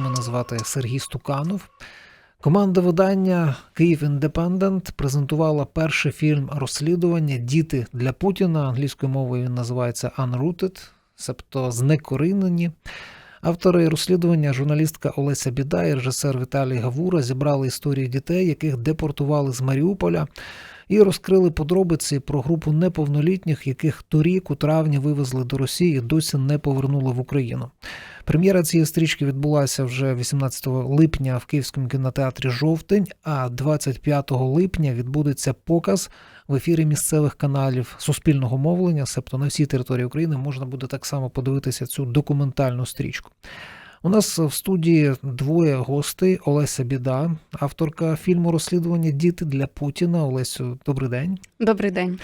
Мене звати Сергій Стуканов. Команда видання Київ Індепендент презентувала перший фільм розслідування Діти для Путіна. Англійською мовою він називається Unrooted, себто знекорінені. Автори розслідування, журналістка Олеся Біда і режисер Віталій Гавура зібрали історії дітей, яких депортували з Маріуполя, і розкрили подробиці про групу неповнолітніх, яких торік у травні вивезли до Росії досі не повернули в Україну. Прем'єра цієї стрічки відбулася вже 18 липня в Київському кінотеатрі Жовтень, а 25 липня відбудеться показ в ефірі місцевих каналів суспільного мовлення, себто на всій території України можна буде так само подивитися цю документальну стрічку. У нас в студії двоє гостей: Олеся Біда, авторка фільму розслідування Діти для Путіна. Олесю, добрий день. Добрий день.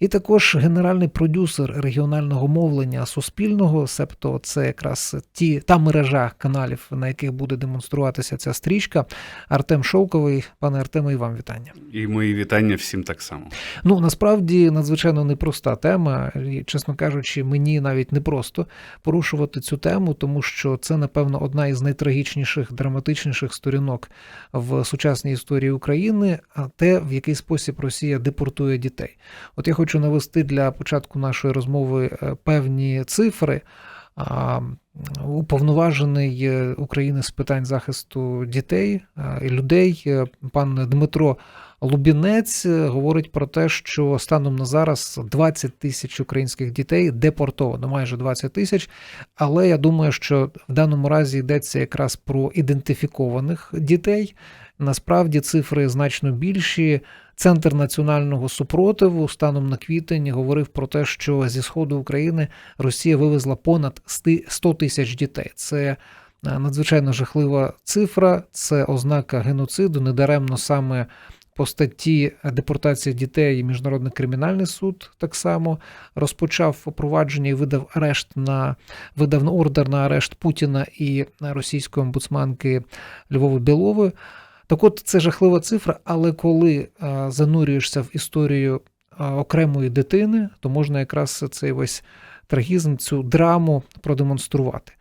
І також генеральний продюсер регіонального мовлення Суспільного, себто це якраз ті та мережа каналів, на яких буде демонструватися ця стрічка. Артем Шовковий. Пане Артеме, і вам вітання. І мої вітання всім так само. Ну насправді надзвичайно непроста тема, і, чесно кажучи, мені навіть непросто порушувати цю тему, тому що це, напевно, одна із найтрагічніших, драматичніших сторінок в сучасній історії України, а те, в який спосіб Росія депортує дітей. От я хочу навести для початку нашої розмови е, певні цифри. Уповноважений е, України з питань захисту дітей і людей, е, пан Дмитро Лубінець е, говорить про те, що станом на зараз 20 тисяч українських дітей депортовано, майже 20 тисяч. Але я думаю, що в даному разі йдеться якраз про ідентифікованих дітей. Насправді цифри значно більші. Центр національного супротиву станом на квітень говорив про те, що зі сходу України Росія вивезла понад 100 тисяч дітей. Це е, надзвичайно жахлива цифра, це ознака геноциду. Недаремно саме по статті депортація дітей Міжнародний кримінальний суд так само розпочав провадження і видав арешт на видав ордер на арешт Путіна і російської омбудсманки Львови Білової. Так от це жахлива цифра, але коли а, занурюєшся в історію а, окремої дитини, то можна якраз цей весь трагізм, цю драму продемонструвати.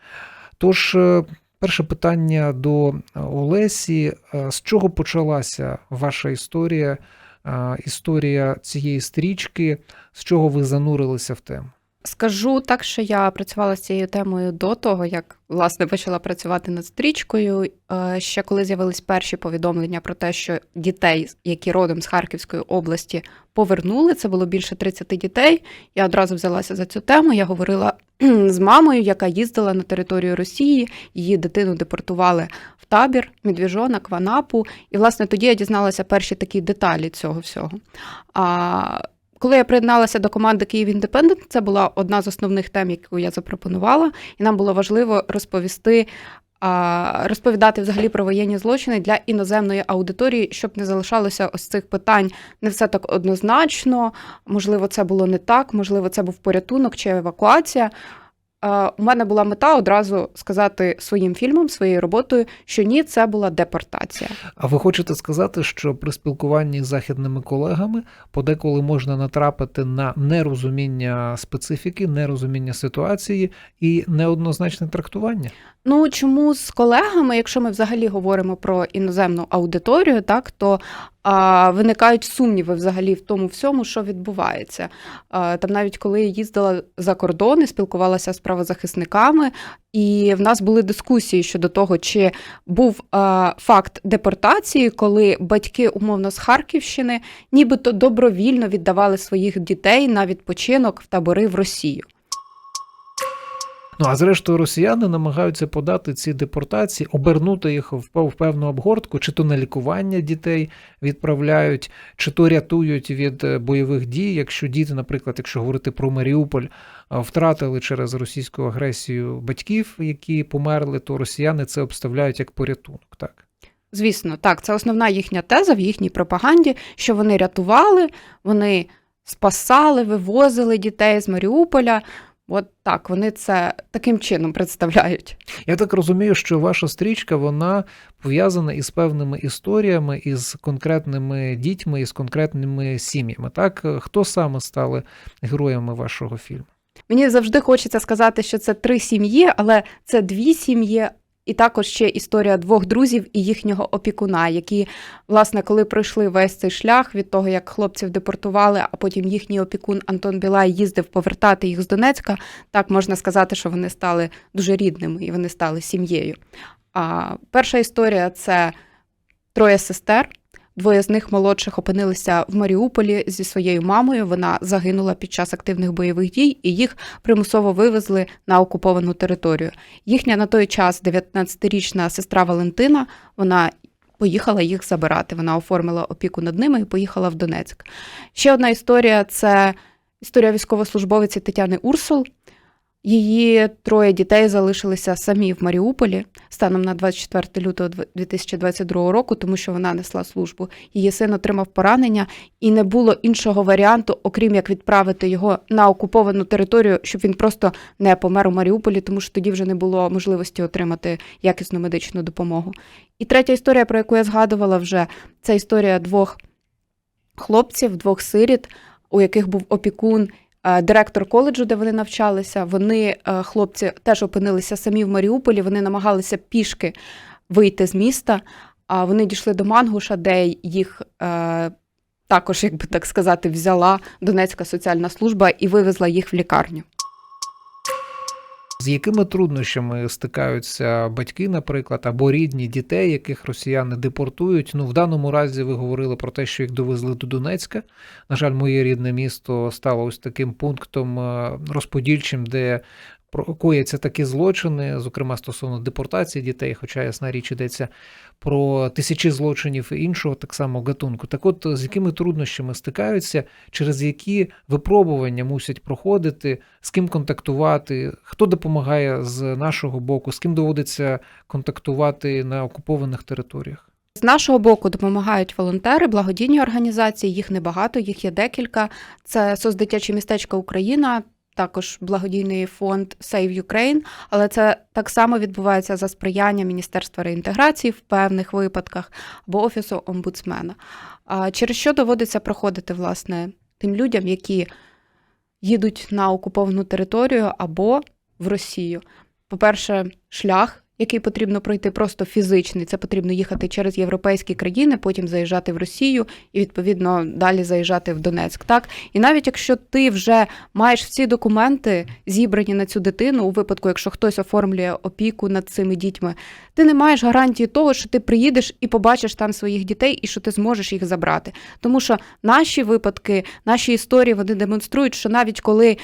Тож, е, перше питання до Олесі: Е, з чого почалася ваша історія, е, історія цієї стрічки, з чого ви занурилися в тему? Скажу так, що я працювала з цією темою до того, як власне почала працювати над стрічкою. Е, Ще коли з'явились перші повідомлення про те, що дітей, які родом з Харківської області, повернули, це було більше 30 дітей. Я одразу взялася за цю тему. Я говорила з мамою, яка їздила на територію Росії. Її дитину депортували в табір, Медвіжонок, в Анапу. І власне тоді я дізналася перші такі деталі цього всього. А коли я приєдналася до команди Київ Індепендент, це була одна з основних тем, яку я запропонувала, і нам було важливо розповісти. Розповідати взагалі про воєнні злочини для іноземної аудиторії, щоб не залишалося ось цих питань не все так однозначно. Можливо, це було не так, можливо, це був порятунок чи евакуація. У мене була мета одразу сказати своїм фільмом, своєю роботою, що ні, це була депортація. А ви хочете сказати, що при спілкуванні з західними колегами подеколи можна натрапити на нерозуміння специфіки, нерозуміння ситуації і неоднозначне трактування? Ну чому з колегами, якщо ми взагалі говоримо про іноземну аудиторію, так то а, виникають сумніви взагалі в тому всьому, що відбувається. А, там навіть коли я їздила за кордон і спілкувалася з правозахисниками, і в нас були дискусії щодо того, чи був а, факт депортації, коли батьки умовно з Харківщини нібито добровільно віддавали своїх дітей на відпочинок в табори в Росію. Ну а зрештою, росіяни намагаються подати ці депортації, обернути їх в пев- певну обгортку, чи то на лікування дітей відправляють, чи то рятують від е, бойових дій. Якщо діти, наприклад, якщо говорити про Маріуполь, втратили через російську агресію батьків, які померли, то росіяни це обставляють як порятунок. Так. Звісно, так, це основна їхня теза в їхній пропаганді, що вони рятували, вони спасали, вивозили дітей з Маріуполя. От так, вони це таким чином представляють. Я так розумію, що ваша стрічка вона пов'язана із певними історіями, із конкретними дітьми, із конкретними сім'ями. Так, хто саме стали героями вашого фільму? Мені завжди хочеться сказати, що це три сім'ї, але це дві сім'ї І також ще історія двох друзів і їхнього опікуна, які, власне, коли пройшли весь цей шлях від того, як хлопців депортували, а потім їхній опікун Антон Білай їздив повертати їх з Донецька, так можна сказати, що вони стали дуже рідними і вони стали сім'єю. А перша історія це троє сестер. Двоє з них молодших опинилися в Маріуполі зі своєю мамою. Вона загинула під час активних бойових дій, і їх примусово вивезли на окуповану територію. Їхня на той час 19-річна сестра Валентина. Вона поїхала їх забирати. Вона оформила опіку над ними і поїхала в Донецьк. Ще одна історія це історія військовослужбовиці Тетяни Урсул. Її троє дітей залишилися самі в Маріуполі станом на 24 лютого 2022 року, тому що вона несла службу. Її син отримав поранення, і не було іншого варіанту, окрім як відправити його на окуповану територію, щоб він просто не помер у Маріуполі, тому що тоді вже не було можливості отримати якісну медичну допомогу. І третя історія, про яку я згадувала вже, це історія двох хлопців, двох сиріт, у яких був опікун. Е, Директор коледжу, де вони навчалися, вони, е, хлопці, теж опинилися самі в Маріуполі. Вони намагалися пішки вийти з міста. А вони дійшли до Мангуша, де їх е, також, як би так сказати, взяла Донецька соціальна служба і вивезла їх в лікарню. З якими труднощами стикаються батьки, наприклад, або рідні дітей, яких росіяни депортують? Ну, в даному разі ви говорили про те, що їх довезли до Донецька. На жаль, моє рідне місто стало ось таким пунктом е, розподільчим, де про- кояться такі злочини, зокрема стосовно депортації дітей, хоча ясна річ йдеться про тисячі злочинів іншого так само гатунку. Так от з якими труднощами стикаються, через які випробування мусять проходити, з ким контактувати, хто допомагає з нашого боку, з ким доводиться контактувати на окупованих територіях. З нашого боку допомагають волонтери, благодійні організації. Їх небагато, їх є декілька. Це соцдитяче містечко Україна, також благодійний фонд Save Ukraine, але це так само відбувається за сприяння Міністерства реінтеграції в певних випадках або офісу омбудсмена. Через що доводиться проходити власне тим людям, які їдуть на окуповану територію або в Росію? По-перше, шлях який потрібно пройти просто фізичний. Це потрібно їхати через європейські країни, потім заїжджати в Росію і відповідно далі заїжджати в Донецьк. Так і навіть якщо ти вже маєш всі документи зібрані на цю дитину, у випадку, якщо хтось оформлює опіку над цими дітьми, ти не маєш гарантії того, що ти приїдеш і побачиш там своїх дітей, і що ти зможеш їх забрати. Тому що наші випадки, наші історії вони демонструють, що навіть коли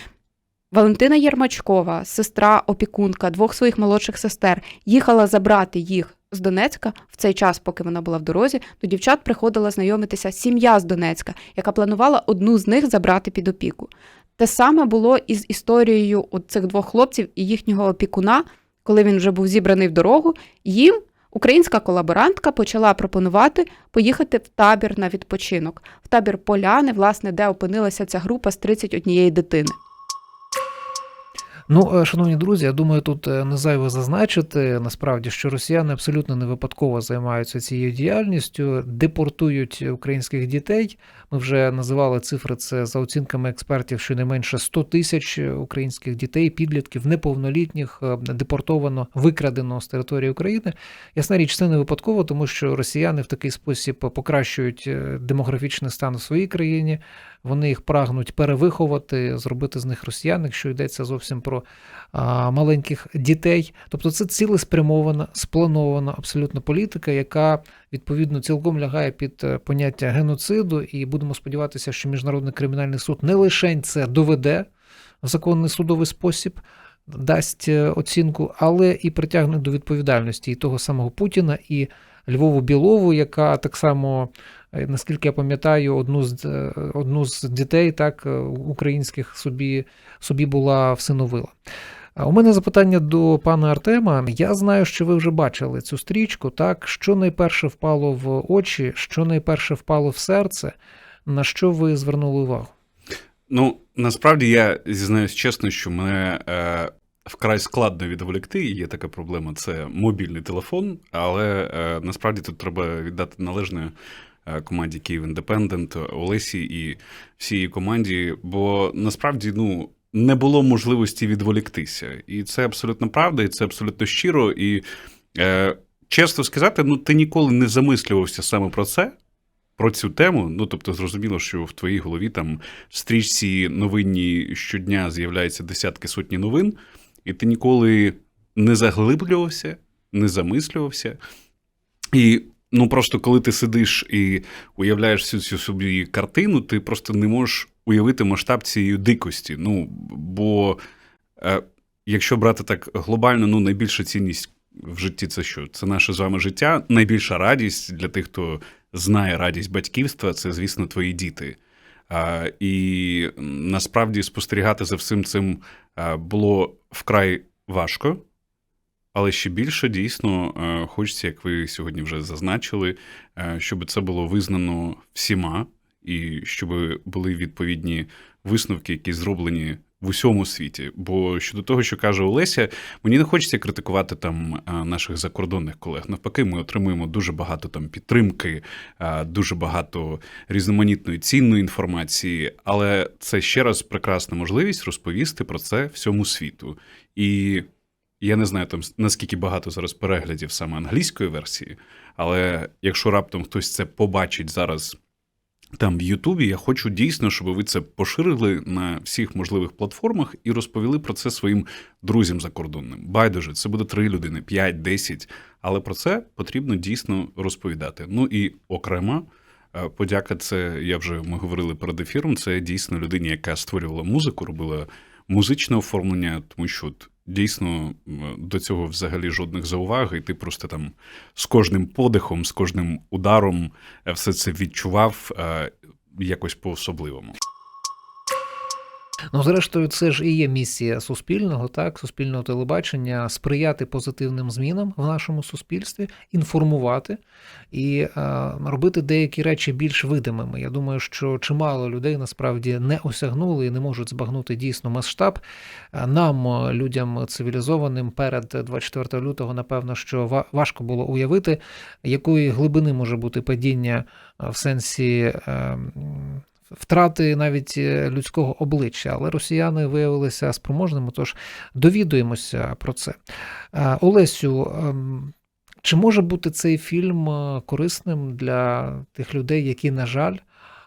Валентина Єрмачкова, сестра опікунка двох своїх молодших сестер, їхала забрати їх з Донецька в цей час, поки вона була в дорозі, до дівчат приходила знайомитися сім'я з Донецька, яка планувала одну з них забрати під опіку. Те саме було із історією от цих двох хлопців і їхнього опікуна, коли він вже був зібраний в дорогу. Їм українська колаборантка почала пропонувати поїхати в табір на відпочинок, в табір Поляни, власне, де опинилася ця група з 31 дитини. Ну, е, шановні друзі, я думаю, тут е, не зайве зазначити насправді, що росіяни абсолютно не випадково займаються цією діяльністю, депортують українських дітей. Ми вже називали цифри це за оцінками експертів, щонайменше 100 тисяч українських дітей, підлітків, неповнолітніх е, депортовано, викрадено з території України. Ясна річ, це не випадково, тому що росіяни в такий спосіб покращують демографічний стан у своїй країні. Вони їх прагнуть перевиховати, зробити з них росіян, якщо йдеться зовсім про а, маленьких дітей. Тобто це цілеспрямована, спланована абсолютно політика, яка відповідно цілком лягає під е, поняття геноциду, і будемо сподіватися, що міжнародний кримінальний суд не лише це доведе в законний судовий спосіб. Дасть е, оцінку, але і притягне до відповідальності і того самого Путіна, і Львову Білову, яка так само, е, наскільки я пам'ятаю, одну з е, одну з дітей, так е, українських собі, собі була всиновила. А У мене запитання до пана Артема. Я знаю, що ви вже бачили цю стрічку. Так, що найперше впало в очі, що найперше впало в серце, на що ви звернули увагу? Ну, насправді я зізнаюсь чесно, що мене е, вкрай складно відволікти. Є така проблема це мобільний телефон, але е, насправді тут треба віддати належне е, команді Київ Індепендент, Олесі і всій команді, бо насправді, ну. Не було можливості відволіктися, і це абсолютно правда, і це абсолютно щиро. І Е, чесно сказати, ну ти ніколи не замислювався саме про це, про цю тему. Ну, тобто, зрозуміло, що в твоїй голові там в стрічці новинні щодня з'являються десятки сотні новин, і ти ніколи не заглиблювався, не замислювався. І ну просто коли ти сидиш і уявляєш всю цю собі картину, ти просто не можеш уявити масштаб цієї дикості. Ну, бо е, якщо брати так глобально, ну найбільша цінність в житті це що? Це наше з вами життя. Найбільша радість для тих, хто знає радість батьківства, це, звісно, твої діти. А, і насправді спостерігати за всім цим було вкрай важко. Але ще більше дійсно е, хочеться, як ви сьогодні вже зазначили, е, щоб це було визнано всіма, і щоб були відповідні висновки, які зроблені в усьому світі. Бо щодо того, що каже Олеся, мені не хочеться критикувати там е, наших закордонних колег. Навпаки, ми отримуємо дуже багато там підтримки, е, дуже багато різноманітної цінної інформації. Але це ще раз прекрасна можливість розповісти про це всьому світу. І я не знаю там наскільки багато зараз переглядів саме англійської версії, але якщо раптом хтось це побачить зараз там в Ютубі, я хочу дійсно, щоб ви це поширили на всіх можливих платформах і розповіли про це своїм друзям закордонним. Байдуже, це буде три людини, п'ять, десять. Але про це потрібно дійсно розповідати. Ну і окремо. е, Подяка, це я вже ми говорили перед ефіром. Це дійсно людині, яка створювала музику, робила музичне оформлення, тому що от, дійсно до цього взагалі жодних зауваг, і ти просто там з кожним подихом, з кожним ударом е, все це відчував е, якось по-особливому. Ну, зрештою, це ж і є місія суспільного, так, суспільного телебачення сприяти позитивним змінам в нашому суспільстві, інформувати і е, робити деякі речі більш видимими. Я думаю, що чимало людей насправді не осягнули і не можуть збагнути дійсно масштаб. Е, Нам, е, людям цивілізованим, перед 24 лютого, напевно, що ва- важко було уявити, якої глибини може бути падіння е, в сенсі. е, втрати навіть е, людського обличчя, але росіяни виявилися спроможними, тож довідуємося про це. Е, Олесю, ем, чи може бути цей фільм е, корисним для тих людей, які, на жаль,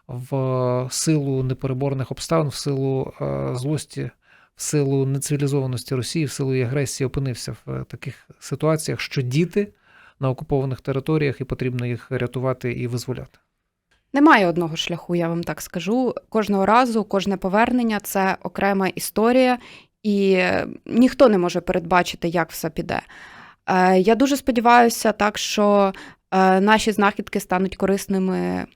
в силу непереборних обставин, в силу злості, в силу нецивілізованості Росії, в силу агресії опинився в таких ситуаціях, що діти на окупованих територіях і потрібно їх рятувати і визволяти? Немає одного шляху, я вам так скажу. Кожного разу, кожне повернення це окрема історія, і е, ніхто не може передбачити, як все піде. Е, Я дуже сподіваюся, так що е, наші знахідки стануть корисними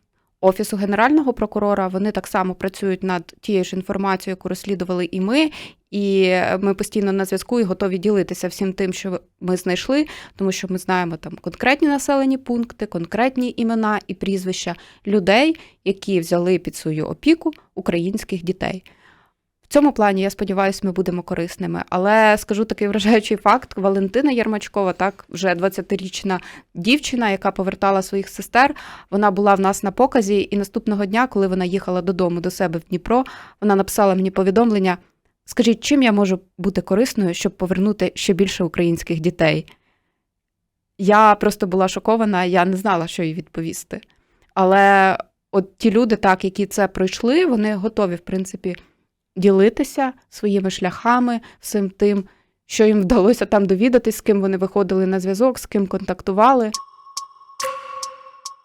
Офісу Генерального прокурора. Вони так само працюють над тією ж інформацією, яку розслідували і ми. І ми постійно на зв'язку і готові ділитися всім тим, що ми знайшли, тому що ми знаємо там конкретні населені пункти, конкретні імена і прізвища людей, які взяли під свою опіку українських дітей. В цьому плані, я сподіваюся, ми будемо корисними. Але скажу такий вражаючий факт: Валентина Єрмачкова, так вже 20-річна дівчина, яка повертала своїх сестер. Вона була в нас на показі, і наступного дня, коли вона їхала додому до себе в Дніпро, вона написала мені повідомлення: Скажіть, чим я можу бути корисною, щоб повернути ще більше українських дітей? Я просто була шокована, я не знала, що їй відповісти. Але от ті люди, так, які це пройшли, вони готові, в принципі, ділитися своїми шляхами, всім тим, що їм вдалося там довідатись, з ким вони виходили на зв'язок, з ким контактували.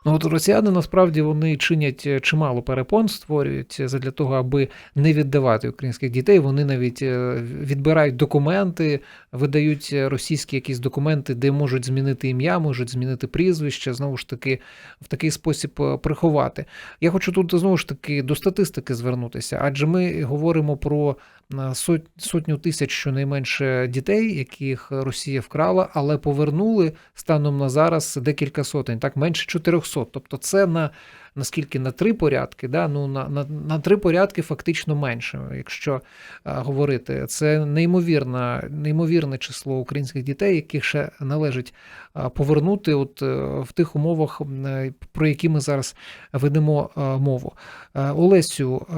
Ну от росіяни насправді вони чинять е, чимало перепон, створюють для того, аби не віддавати українських дітей. Вони навіть е, відбирають документи, видають е, російські якісь документи, де можуть змінити ім'я, можуть змінити прізвище, знову ж таки, в такий спосіб е, приховати. Я хочу тут знову ж таки до статистики звернутися, адже ми говоримо про е, сот- сотню тисяч щонайменше дітей, яких Росія вкрала, але повернули станом на зараз декілька сотень, так менше 400. Тобто це на наскільки на три порядки, да, ну на, на, на три порядки фактично менше, якщо а, говорити. Це неймовірна, неймовірне число українських дітей, яких ще належить а, повернути от е, в тих умовах, е, про які ми зараз ведемо е, мову. Е, Олесю, е,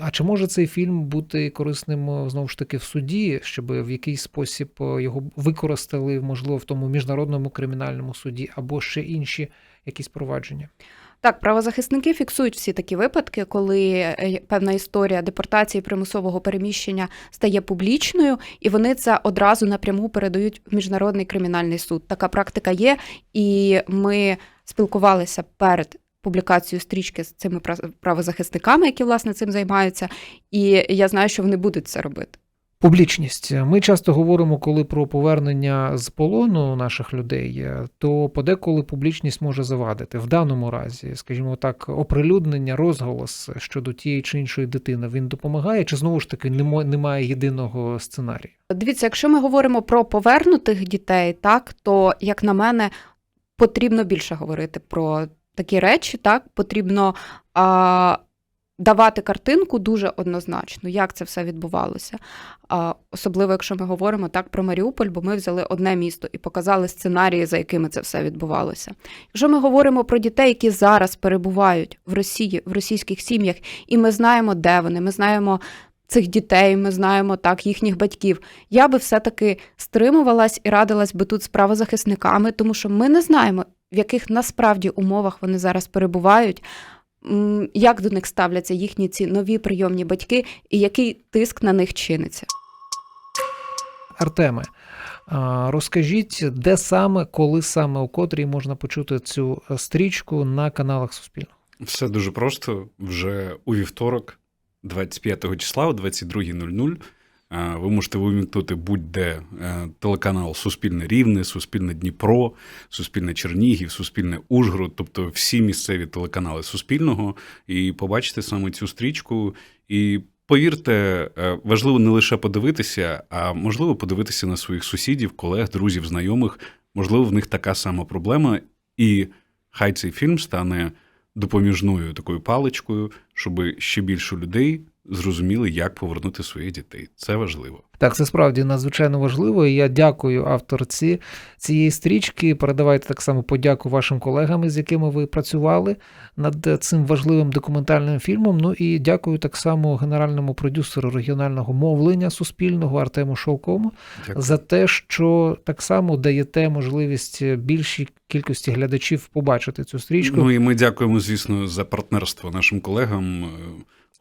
а чи може цей фільм бути корисним е, знову ж таки в суді, щоб в якийсь спосіб е, його використали, можливо, в тому міжнародному кримінальному суді або ще інші якісь провадження? Так, правозахисники фіксують всі такі випадки, коли е, певна історія депортації примусового переміщення стає публічною, і вони це одразу напряму передають в міжнародний кримінальний суд. Така практика є, і ми спілкувалися перед. Публікацією стрічки з цими правозахисниками, які власне цим займаються, і я знаю, що вони будуть це робити. Публічність. Ми часто говоримо, коли про повернення з полону наших людей, то подеколи публічність може завадити. В даному разі, скажімо так, оприлюднення, розголос щодо тієї чи іншої дитини він допомагає, чи знову ж таки немає єдиного сценарію? Дивіться, якщо ми говоримо про повернутих дітей, так то як на мене потрібно більше говорити про такі речі, так потрібно а, давати картинку дуже однозначно, як це все відбувалося. Особливо, якщо ми говоримо так про Маріуполь, бо ми взяли одне місто і показали сценарії, за якими це все відбувалося. Якщо ми говоримо про дітей, які зараз перебувають в Росії, в російських сім'ях, і ми знаємо, де вони, ми знаємо цих дітей, ми знаємо так їхніх батьків. Я би все-таки стримувалась і радилась би тут з правозахисниками, тому що ми не знаємо, в яких насправді умовах вони зараз перебувають, як до них ставляться їхні ці нові прийомні батьки, і який тиск на них чиниться. Артеме, розкажіть, де саме, коли саме, у котрій можна почути цю е, стрічку на каналах Суспільного? Все дуже просто. Вже у вівторок, 25 числа, о 22.00, е, ви можете вимкнути будь-де е, телеканал Суспільне Рівне, Суспільне Дніпро, Суспільне Чернігів, Суспільне Ужгород, тобто всі місцеві телеканали Суспільного, і побачите саме цю стрічку. І повірте, е, важливо не лише подивитися, а можливо подивитися на своїх сусідів, колег, друзів, знайомих. Можливо, в них така сама проблема, і хай цей фільм стане допоміжною такою паличкою, щоб ще більше людей зрозуміли, як повернути своїх дітей. Це важливо. Так, це справді надзвичайно важливо. І я дякую авторці цієї стрічки. Передавайте так само подяку вашим колегам, з якими ви працювали над цим важливим документальним фільмом. Ну і дякую так само генеральному продюсеру регіонального мовлення Суспільного Артему Шовкому Дякую. за те, що так само даєте можливість більшій кількості глядачів побачити цю стрічку. Ну і ми дякуємо, звісно, за партнерство нашим колегам.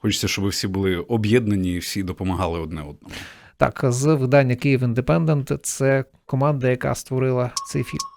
Хочеться, щоб всі були об'єднані і всі допомагали одне одному. Так, з видання Київ Індепендент це команда, яка створила цей фільм.